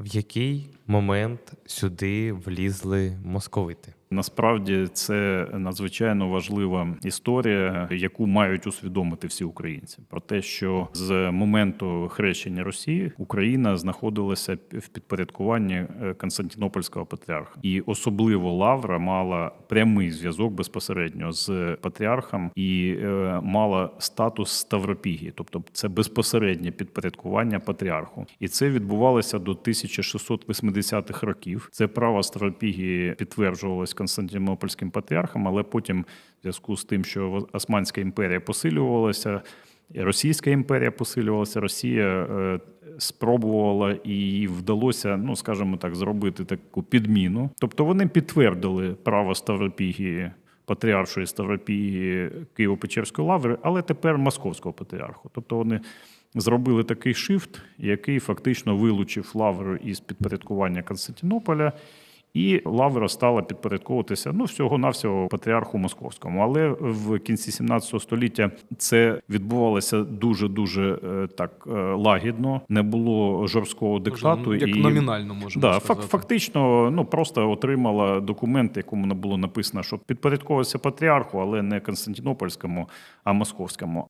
В який момент сюди влізли московити? Насправді це надзвичайно важлива історія, яку мають усвідомити всі українці, про те, що з моменту хрещення Росії Україна знаходилася в підпорядкуванні е, Константинопольського патріарха, і особливо Лавра мала прямий зв'язок безпосередньо з патріархом і е, мала статус Ставропігії, тобто це безпосереднє підпорядкування патріарху, і це відбувалося до 1680-х років. Це право Ставропігії підтверджувалось Константинопольським патріархом, але потім, в зв'язку з тим, що Османська імперія посилювалася, Російська імперія посилювалася, Росія е, спробувала і вдалося, ну скажімо так, зробити таку підміну. Тобто вони підтвердили право Ставропігії. Патріаршої Ставропігії Києво-Печерської лаври, але тепер Московського патріарху. Тобто вони зробили такий шифт, який фактично вилучив лавру із підпорядкування Константинополя, і лавра стала підпорядковуватися ну всього-навсього патріарху московському. Але в кінці 17 століття це відбувалося дуже дуже так е, лагідно, не було жорсткого диктату. Ну, як і номінально можемо да, сказати. фак- фактично, ну просто отримала документ, якому було написано, що підпорядковувався патріарху, але не Константинопольському, а московському.